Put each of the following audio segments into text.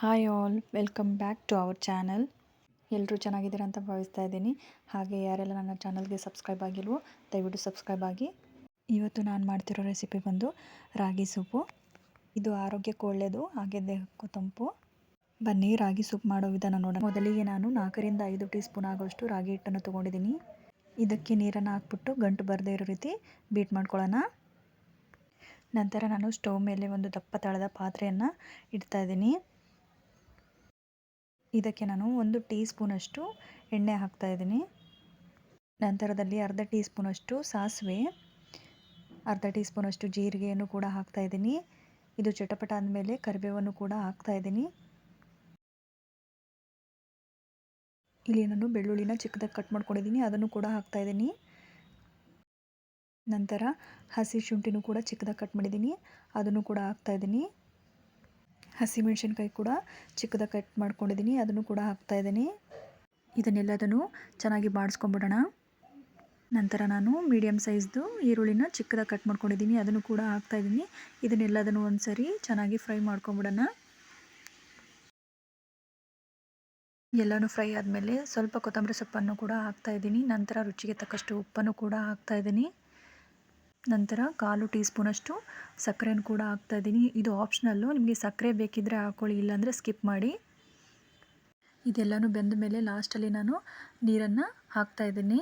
Hi all, welcome back to our channel. ಎಲ್ಲರೂ ಚೆನ್ನಾಗಿದ್ದೀರ ಅಂತ ಭಾವಿಸ್ತಾ ಇದ್ದೀನಿ. ಹಾಗೆ ಯಾರೆಲ್ಲ ನನ್ನ ಚಾನಲ್ಗೆ ಸಬ್ಸ್ಕ್ರೈಬ್ ಆಗಿಲ್ವೋ, ದಯವಿಟ್ಟು ಸಬ್ಸ್ಕ್ರೈಬ್ ಆಗಿ. ಇವತ್ತು ನಾನು ಮಾಡ್ತಿರೋ ರೆಸಿಪಿ ಬಂದು ರಾಗಿ ಸೂಪು. ಇದು ಆರೋಗ್ಯಕ್ಕೆ ಒಳ್ಳೆಯದು ಹಾಗೆ ದೇಹಕ್ಕೂ ತಂಪು. ಬನ್ನಿ, ರಾಗಿ ಸೂಪ್ ಮಾಡೋ ವಿಧಾನ ನೋಡೋಣ. ಮೊದಲಿಗೆ ನಾನು ನಾಲ್ಕರಿಂದ ಐದು ಟೀ ಸ್ಪೂನ್ ಆಗೋಷ್ಟು ರಾಗಿ ಹಿಟ್ಟನ್ನು ತೊಗೊಂಡಿದ್ದೀನಿ. ಇದಕ್ಕೆ ನೀರನ್ನು ಹಾಕ್ಬಿಟ್ಟು ಗಂಟು ಬರದೇ ಇರೋ ರೀತಿ ಬೀಟ್ ಮಾಡ್ಕೊಳ್ಳೋಣ. ನಂತರ ನಾನು ಸ್ಟವ್ ಮೇಲೆ ಒಂದು ದಪ್ಪ ತಳದ ಪಾತ್ರೆಯನ್ನು ಇಡ್ತಾ ಇದ್ದೀನಿ. ಇದಕ್ಕೆ ನಾನು ಒಂದು ಟೀ ಸ್ಪೂನಷ್ಟು ಎಣ್ಣೆ ಹಾಕ್ತಾಯಿದ್ದೀನಿ ನಂತರದಲ್ಲಿ ಅರ್ಧ ಟೀ ಸ್ಪೂನಷ್ಟು ಸಾಸಿವೆ, ಅರ್ಧ ಟೀ ಸ್ಪೂನಷ್ಟು ಜೀರಿಗೆಯನ್ನು ಕೂಡ ಹಾಕ್ತಾಯಿದ್ದೀನಿ ಇದು ಚಟಪಟ ಅಂದಮೇಲೆ ಕರಿಬೇವನ್ನು ಕೂಡ ಹಾಕ್ತಾಯಿದ್ದೀನಿ ಇಲ್ಲಿ ನಾನು ಬೆಳ್ಳುಳ್ಳಿನ ಚಿಕ್ಕದಾಗಿ ಕಟ್ ಮಾಡ್ಕೊಂಡಿದ್ದೀನಿ, ಅದನ್ನು ಕೂಡ ಹಾಕ್ತಾಯಿದ್ದೀನಿ ನಂತರ ಹಸಿ ಶುಂಠಿನೂ ಕೂಡ ಚಿಕ್ಕದಾಗಿ ಕಟ್ ಮಾಡಿದ್ದೀನಿ, ಅದನ್ನು ಕೂಡ ಹಾಕ್ತಾಯಿದ್ದೀನಿ ಹಸಿಮೆಣ್ಸಿನ್ಕಾಯಿ ಕೂಡ ಚಿಕ್ಕದಾಗಿ ಕಟ್ ಮಾಡ್ಕೊಂಡಿದ್ದೀನಿ, ಅದನ್ನು ಕೂಡ ಹಾಕ್ತಾ ಇದ್ದೀನಿ. ಇದನ್ನೆಲ್ಲದನ್ನು ಚೆನ್ನಾಗಿ ಬಾಡಿಸ್ಕೊಂಬಿಡೋಣ. ನಂತರ ನಾನು ಮೀಡಿಯಮ್ ಸೈಜ್ದು ಈರುಳ್ಳಿನ ಚಿಕ್ಕದಾಗಿ ಕಟ್ ಮಾಡ್ಕೊಂಡಿದ್ದೀನಿ, ಅದನ್ನು ಕೂಡ ಹಾಕ್ತಾಯಿದ್ದೀನಿ ಇದನ್ನೆಲ್ಲದನ್ನು ಒಂದು ಸರಿ ಚೆನ್ನಾಗಿ ಫ್ರೈ ಮಾಡ್ಕೊಂಬಿಡೋಣ. ಎಲ್ಲನೂ ಫ್ರೈ ಆದಮೇಲೆ ಸ್ವಲ್ಪ ಕೊತ್ತಂಬರಿ ಸೊಪ್ಪನ್ನು ಕೂಡ ಹಾಕ್ತಾಯಿದ್ದೀನಿ ನಂತರ ರುಚಿಗೆ ತಕ್ಕಷ್ಟು ಉಪ್ಪನ್ನು ಕೂಡ ಹಾಕ್ತಾಯಿದ್ದೀನಿ ನಂತರ ಕಾಲು ಟೀ ಸ್ಪೂನಷ್ಟು ಸಕ್ಕರೆಯನ್ನು ಕೂಡ ಹಾಕ್ತಾಯಿದ್ದೀನಿ. ಇದು ಆಪ್ಷನಲ್ಲು ನಿಮಗೆ ಸಕ್ಕರೆ ಬೇಕಿದ್ದರೆ ಹಾಕ್ಕೊಳ್ಳಿ ಇಲ್ಲಾಂದರೆ ಸ್ಕಿಪ್ ಮಾಡಿ. ಇದೆಲ್ಲನೂ ಬೆಂದ ಮೇಲೆ ಲಾಸ್ಟಲ್ಲಿ ನಾನು ನೀರನ್ನು ಹಾಕ್ತಾಯಿದ್ದೀನಿ.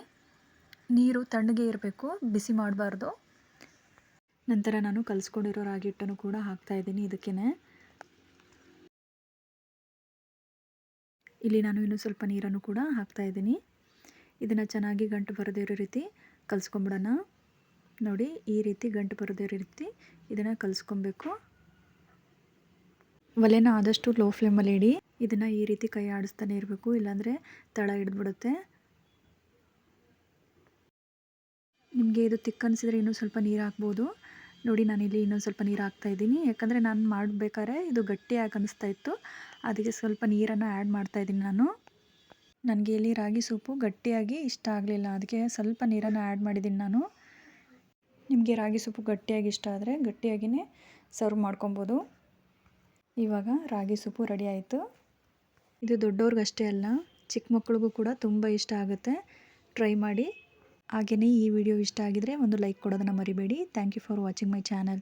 ನೀರು ತಣ್ಣಗೆ ಇರಬೇಕು, ಬಿಸಿ ಮಾಡಬಾರ್ದು. ನಂತರ ನಾನು ಕಲಿಸ್ಕೊಂಡಿರೋ ರಾಗಿ ಹಿಟ್ಟನ್ನು ಕೂಡ ಹಾಕ್ತಾಯಿದ್ದೀನಿ ಇದಕ್ಕೇ ಇಲ್ಲಿ ನಾನು ಇನ್ನೂ ಸ್ವಲ್ಪ ನೀರನ್ನು ಕೂಡ ಹಾಕ್ತಾಯಿದ್ದೀನಿ. ಇದನ್ನು ಚೆನ್ನಾಗಿ ಗಂಟು ಬರದೇ ಇರೋ ರೀತಿ ಕಲಿಸ್ಕೊಂಬಿಡೋಣ. ನೋಡಿ ಈ ರೀತಿ ಗಂಟು ಬರೋದೇ ರೀತಿ ಇದನ್ನು ಕಲಿಸ್ಕೊಬೇಕು. ಒಲೆನ ಆದಷ್ಟು ಲೋ ಫ್ಲೇಮಲ್ಲಿ ಇಡಿ. ಇದನ್ನು ಈ ರೀತಿ ಕೈ ಆಡಿಸ್ತಾನೆ ಇರಬೇಕು, ಇಲ್ಲಾಂದರೆ ತಳ ಹಿಡಿದ್ಬಿಡುತ್ತೆ. ನಿಮಗೆ ಇದು ತಿಕ್ಕ ಅನಿಸಿದ್ರೆ ಇನ್ನೂ ಸ್ವಲ್ಪ ನೀರು ಹಾಕ್ಬೋದು. ನೋಡಿ ನಾನಿಲ್ಲಿ ಇನ್ನೊಂದು ಸ್ವಲ್ಪ ನೀರು ಹಾಕ್ತಾ ಇದ್ದೀನಿ. ಯಾಕಂದರೆ ನಾನು ಮಾಡಬೇಕಾದ್ರೆ ಇದು ಗಟ್ಟಿಯಾಗಿ ಅನಿಸ್ತಾ ಇತ್ತು. ಅದಕ್ಕೆ ಸ್ವಲ್ಪ ನೀರನ್ನು ಆ್ಯಡ್ ಮಾಡ್ತಾ ಇದ್ದೀನಿ ನಾನು. ನನಗೆ ಇಲ್ಲಿ ರಾಗಿ ಸೂಪು ಗಟ್ಟಿಯಾಗಿ ಇಷ್ಟ ಆಗಲಿಲ್ಲ. ಅದಕ್ಕೆ ಸ್ವಲ್ಪ ನೀರನ್ನು ಆ್ಯಡ್ ಮಾಡಿದ್ದೀನಿ ನಾನು. ನಿಮಗೆ ರಾಗಿ ಸೊಪ್ಪು ಗಟ್ಟಿಯಾಗಿ ಇಷ್ಟ ಆದರೆ ಗಟ್ಟಿಯಾಗಿಯೇ ಸರ್ವ್ ಮಾಡ್ಕೊಬೋದು. ಇವಾಗ ರಾಗಿ ಸೊಪ್ಪು ರೆಡಿ ಆಯಿತು. ಇದು ದೊಡ್ಡವ್ರಿಗಷ್ಟೇ ಅಲ್ಲ, ಚಿಕ್ಕ ಮಕ್ಕಳಿಗೂ ಕೂಡ ತುಂಬ ಇಷ್ಟ ಆಗುತ್ತೆ. ಟ್ರೈ ಮಾಡಿ. ಹಾಗೆಯೇ ಈ ವಿಡಿಯೋ ಇಷ್ಟ ಆಗಿದರೆ ಒಂದು ಲೈಕ್ ಕೊಡೋದನ್ನು ಮರಿಬೇಡಿ. Thank you for watching my channel